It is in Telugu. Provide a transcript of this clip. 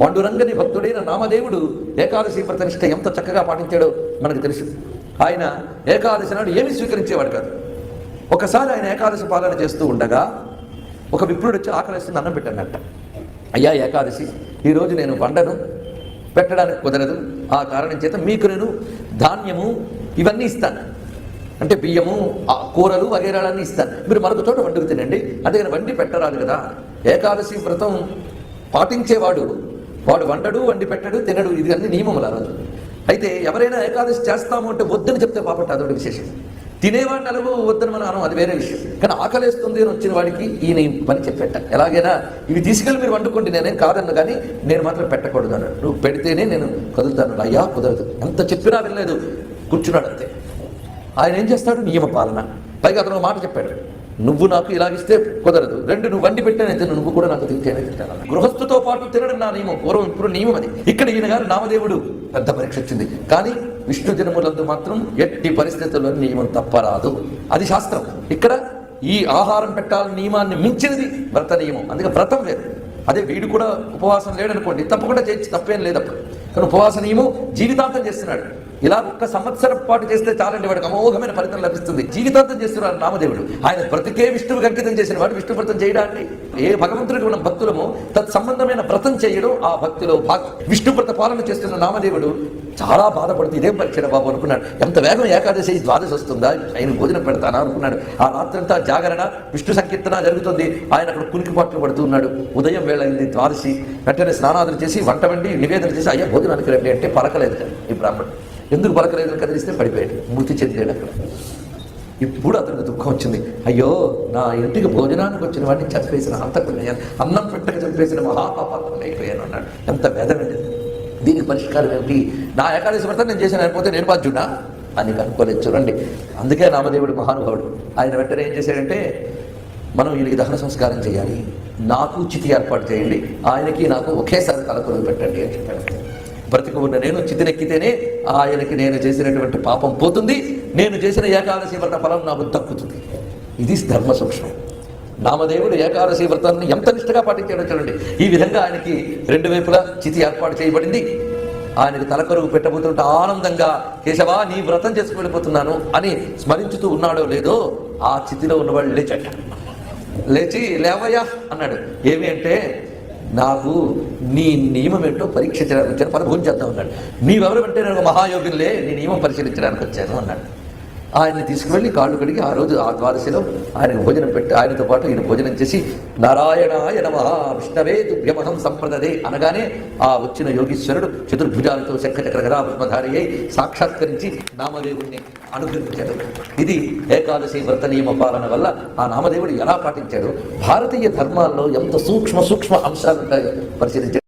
పండురంగని భక్తుడైన నామదేవుడు ఏకాదశి ప్రతినిష్ట ఎంత చక్కగా పాటించాడో మనకు తెలుసు. ఆయన ఏకాదశి నాడు ఏమి స్వీకరించేవాడు కాదు. ఒకసారి ఆయన ఏకాదశి పాలన చేస్తూ ఉండగా ఒక విప్రుడు వచ్చి ఆకలిస్తుంది అన్నం పెట్టానంట అయ్యా ఏకాదశి ఈరోజు నేను వండను పెట్టడానికి కుదరదు. ఆ కారణం చేత మీకు నేను ధాన్యము ఇవన్నీ ఇస్తాను. అంటే బియ్యము ఆ కూరలు వగైరాలన్నీ ఇస్తాను. మీరు మరొక చోట వండుకు తినండి. అందుకని వండి పెట్టరాదు కదా. ఏకాదశి వ్రతం పాటించేవాడు వాడు వండడు వండి పెట్టడు తినడు ఇది అన్ని నియమములు ఆ రోజు. అయితే ఎవరైనా ఏకాదశి చేస్తాము అంటే వద్దని చెప్తే పాపట్టు అదొకటి విశేషం. తినేవాడిని అలవు వద్దని మనం అనం అది వేరే విషయం. కానీ ఆకలేస్తుంది అని వచ్చిన వాడికి ఈయన పని చెప్పేట. ఎలాగైనా ఇవి తీసుకెళ్ళి మీరు వండుకోండి నేనేం కాదన్ను కానీ నేను మాత్రం పెట్టకూడదు అన్నాడు. నువ్వు పెడితేనే నేను కదులుతాను. అయ్యా కుదరదు. ఎంత చెప్పినా వినలేదు. కూర్చున్నాడు అంతే. ఆయన ఏం చేస్తాడు? నియమ పాలన పైగా అతను మాట చెప్పాడు. నువ్వు నాకు ఇలాగిస్తే కుదరదు. రెండు నువ్వు వండి పెట్టానే నువ్వు కూడా నాకు తింటేనే తింటాను. గృహస్థుతో పాటు తినడం నా నియమం పూర్వం ఇప్పుడు నియమం అది. ఇక్కడ ఈయన గారు నామదేవుడు. పెద్ద పరీక్ష వచ్చింది. కానీ విష్ణు జన్ములందు మాత్రం ఎట్టి పరిస్థితుల్లో నియమం తప్పరాదు. అది శాస్త్రం. ఇక్కడ ఈ ఆహారం పెట్టాలని నియమాన్ని మించినది వ్రత నియమం. అందుకే వ్రతం లేదు. అదే వీడు కూడా ఉపవాసం లేడనుకోండి తప్పకుండా చేయొచ్చు తప్పేం లేదప్ప కానీ ఉపవాస నియమం జీవితాంతం చేస్తున్నాడు. ఇలా ఒక్క సంవత్సరం పాటు చేస్తే చాలండి వాడికి అమోఘమైన ఫలితం లభిస్తుంది. జీవితాంతం చేస్తున్నాడు నామదేవుడు ఆయన బ్రతికే విష్ణువుకి అంకితం చేసిన వాడు విష్ణు వ్రతం చేయడాన్ని ఏ భగవంతుడికి మనం భక్తులమో తత్సంబంధమైన వ్రతం చేయడం ఆ భక్తిలో భాగం. విష్ణు వ్రత పాలన చేస్తున్న నామదేవుడు చాలా బాధపడుతూ ఇదేం పరీక్ష బాబు? అనుకున్నాడు. ఎంత వేగం ఏకాదశి ద్వాదశి వస్తుందా? ఆయన భోజనం పెడతానా? అనుకున్నాడు. ఆ రాత్రంతా జాగరణ విష్ణు సంకీర్తన జరుగుతుంది. ఆయన అక్కడ కునికి పాటలు పడుతూ ఉన్నాడు. ఉదయం వేళ అయింది ద్వాదశి. వెంటనే స్నానాదులు చేసి వంట వండి నివేదన చేసి అయ్యా భోజనానికి రండి అంటే పలకలేదు ఈ బ్రాహ్మణుడు. ఎందుకు పలకలేదు కదిలిస్తే పడిపోయాడు మృతి చెందాడు అక్కడ. ఇప్పుడు అతనికి దుఃఖం వచ్చింది. అయ్యో నా ఇంటికి భోజనానికి వచ్చిన వాడిని చంపేసిన అంతకున్నాను అన్నం పెట్టక చంపేసిన మహాపాపం అయిపోయాను అన్నాడు. ఎంత వేదన దీనికి పరిష్కారం ఏమిటి? నా ఏకాదశి వ్రతం నేను చేసిన అయిపోతే నేను బాధ్యుడా? అని అనుకోలేదు చూడండి. అందుకే నామదేవుడు మహానుభావుడు. ఆయన వెంటనే ఏం చేశాడంటే మనం వీళ్ళకి దహన సంస్కారం చేయాలి. నాకు చితి ఏర్పాటు చేయండి. ఆయనకి నాకు ఒకేసారి తలకొలు పెట్టండి అని చెప్పాడు. బ్రతికి ఉన్న నేను చితినెక్కితేనే ఆయనకి నేను చేసినటువంటి పాపం పోతుంది. నేను చేసిన ఏకాదశి వ్రత ఫలం నాకు దక్కుతుంది. ఇది ధర్మ సూక్ష్మం. నామదేవుడు ఏకాదశి వ్రతాన్ని ఎంత నిష్టగా పాటించాడో చూడండి. ఈ విధంగా ఆయనకి రెండు వైపులా చితి ఏర్పాటు చేయబడింది. ఆయనకి తలకరువు పెట్టబోతుంటే ఆనందంగా కేశవా నీ వ్రతం చేసుకు వెళ్ళిపోతున్నాను అని స్మరించుతూ ఉన్నాడో లేదో ఆ చితిలో ఉన్నవాళ్ళు లేచట లేచి లేవయ్యా అన్నాడు. ఏమి అంటే నాకు నీ నియమం ఏంటో పరీక్షించడానికి వచ్చాను పని చేద్దాం అన్నాడు. నీవెవరు అంటే నేను మహాయోగిలే నీ నియమం పరిశీలించడానికి వచ్చాను అన్నాడు. ఆయన తీసుకువెళ్ళి కాళ్ళు కడిగి ఆ రోజు ఆ ద్వాదశిలో ఆయనకు భోజనం పెట్టి ఆయనతో పాటు ఈయన భోజనం చేసి నారాయణాయ నమ విష్ణవే దుభ్యమహం సంప్రదదే అనగానే ఆ వచ్చిన యోగీశ్వరుడు చతుర్భుజాలతో శంఖచక్ర గదాపద్మధారి అయి సాక్షాత్కరించి నామదేవుడిని అనుగ్రహించాడు. ఇది ఏకాదశి వ్రత నియమ పాలన వల్ల ఆ నామదేవుడు ఎలా పాటించాడు? భారతీయ ధర్మాల్లో ఎంత సూక్ష్మ సూక్ష్మ అంశాలు ఉంటాయో పరిశీలించాడు.